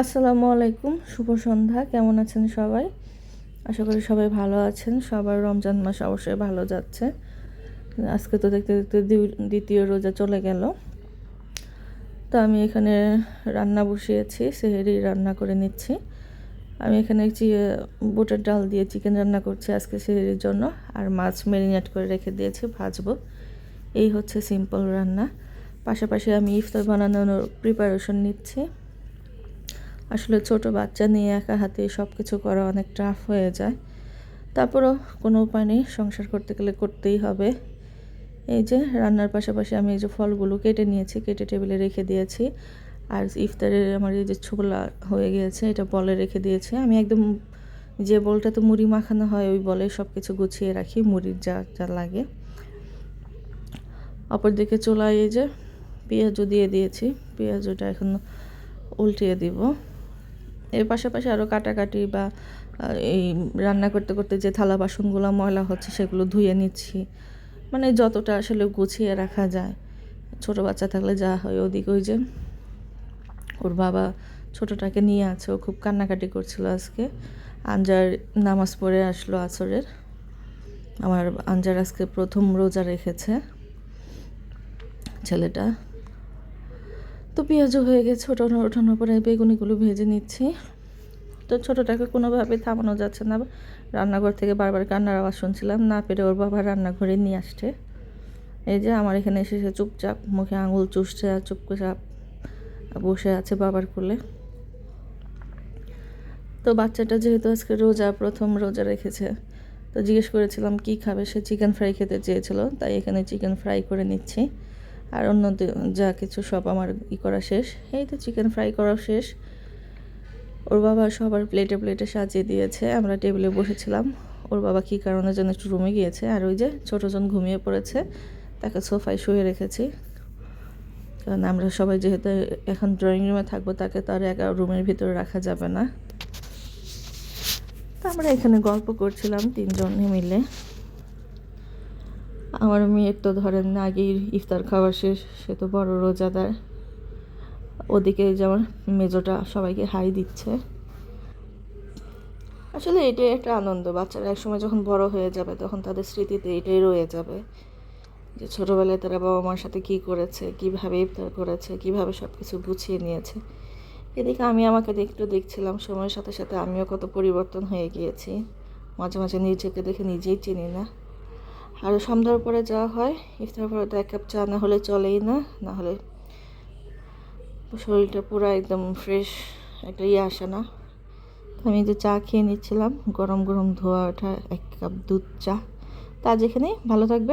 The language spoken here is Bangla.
আসসালামু আলাইকুম, শুভ সন্ধ্যা, কেমন আছেন সবাই? আশা করি সবাই ভালো আছেন। সবার রমজান মাস অবশ্যই ভালো যাচ্ছে। আজকে তো দেখতে দেখতে দ্বিতীয় রোজা চলে গেল। তো আমি এখানে রান্না বসিয়েছি, সেহেরি রান্না করে নিচ্ছি। আমি এখানে চি বুটের ডাল দিয়ে চিকেন রান্না করছি আজকে সেহেরির জন্য। আর মাছ ম্যারিনেট করে রেখে দিয়েছি, ভাজবো। এই হচ্ছে সিম্পল রান্না। পাশাপাশি আমি ইফতার বানানোর প্রিপারেশন নিচ্ছি। আসলে ছোট বাচ্চা নিয়ে একা হাতে সব কিছু করা অনেক টাফ হয়ে যায়। তারপরও কোনো উপায় নেই, সংসার করতে গেলে করতেই হবে। এই যে রান্নার পাশাপাশি আমি এই যে ফলগুলো কেটে নিয়েছি, কেটে টেবিলে রেখে দিয়েছি। আর ইফতারের আমার এই যে ছোলা হয়ে গিয়েছে, এটা বলে রেখে দিয়েছি। আমি একদম যে বলটাতে মুড়ি মাখানো হয়, ওই বলে সব কিছু গুছিয়ে রাখি, মুড়ির যা যা লাগে। অপরদিকে চোলায় এই যে পেঁয়াজও দিয়ে দিয়েছি, পেঁয়াজটা এখন উল্টিয়ে দিব। এর পাশাপাশি আরও কাটাকাটি বা এই রান্না করতে করতে যে থালা বাসনগুলো, ময়লা হচ্ছে সেগুলো ধুয়ে নিচ্ছি। মানে যতটা আসলে গুছিয়ে রাখা যায়। ছোট বাচ্চা থাকলে যা হয় ওদিক ওই যে ওর বাবা ছোটটাকে নিয়ে আছে, ও খুব কান্নাকাটি করছিল আজকে। আঞ্জার নামাজ পড়ে আসলো আসরের। আমার আঞ্জার আজকে প্রথম রোজা রেখেছে ছেলেটা। তো পেঁয়াজও হয়ে গেছে, ওঠানো ওঠানোর পরে বেগুনিগুলো ভেজে নিচ্ছি। তো ছোটোটাকে কোনোভাবে থামানো যাচ্ছে না। রান্নাঘর থেকে বারবার কান্নার আওয়াজ শুনছিলাম, না পেরে ওর বাবা রান্নাঘরে নিয়ে আসছে। এই যে আমার এখানে এসে সে চুপচাপ মুখে আঙুল চুষছে আর চুপচাপ বসে আছে বাবার কোলে। তো বাচ্চাটা যেহেতু আজকে রোজা, প্রথম রোজা রেখেছে, তো জিজ্ঞেস করেছিলাম, কি খাবে? সে চিকেন ফ্রাই খেতে চেয়েছিল, তাই এখানে চিকেন ফ্রাই করে নিচ্ছি। আর অন্য যা কিছু সব আমার ই করা শেষ। এই তো চিকেন ফ্রাই করা শেষ। ওর বাবা সবার প্লেটে প্লেটে সাজিয়ে দিয়েছে। আমরা টেবিলে বসেছিলাম। ওর বাবা কী কারণে যেন একটু রুমে গিয়েছে। আর ওই যে ছোটোজন ঘুমিয়ে পড়েছে, তাকে সোফায় শুয়ে রেখেছি। কারণ আমরা সবাই যেহেতু এখন ড্রয়িং রুমে থাকব, তাকে তো আর একা রুমের ভিতরে রাখা যাবে না। তো আমরা এখানে গল্প করছিলাম তিনজনে মিলে। আমার মেয়ের তো ধরেন আগেই ইফতার খাওয়া শেষ, সে তো বড় রোজাদার। ওদিকে যেমন মেজোটা সবাইকে হাই দিচ্ছে। আসলে এটাই একটা আনন্দ, বাচ্চারা একসময় যখন বড় হয়ে যাবে তখন তাদের স্মৃতিতে এটাই রয়ে যাবে যে ছোটোবেলায় তারা বাবা মার সাথে কী করেছে, কীভাবে ইফতার করেছে, কীভাবে সব কিছু গুছিয়ে নিয়েছে। এদিকে আমি আমাকে একটু দেখছিলাম, সময়ের সাথে সাথে আমিও কত পরিবর্তন হয়ে গিয়েছি। মাঝে মাঝে নিজেকে দেখে নিজেই চিনি না। আর সন্ধ্যার পরে যাওয়া হয়, ইফতার পরে তো এক কাপ চা না হলে চলেই না না হলে শরীরটা পুরো একদম ফ্রেশ একটা ইয়ে আসে না। আমি যে চা খেয়ে নিচ্ছিলাম, গরম গরম ধোয়া ওঠা এক কাপ দুধ চা। তা যেখানে ভালো থাকবে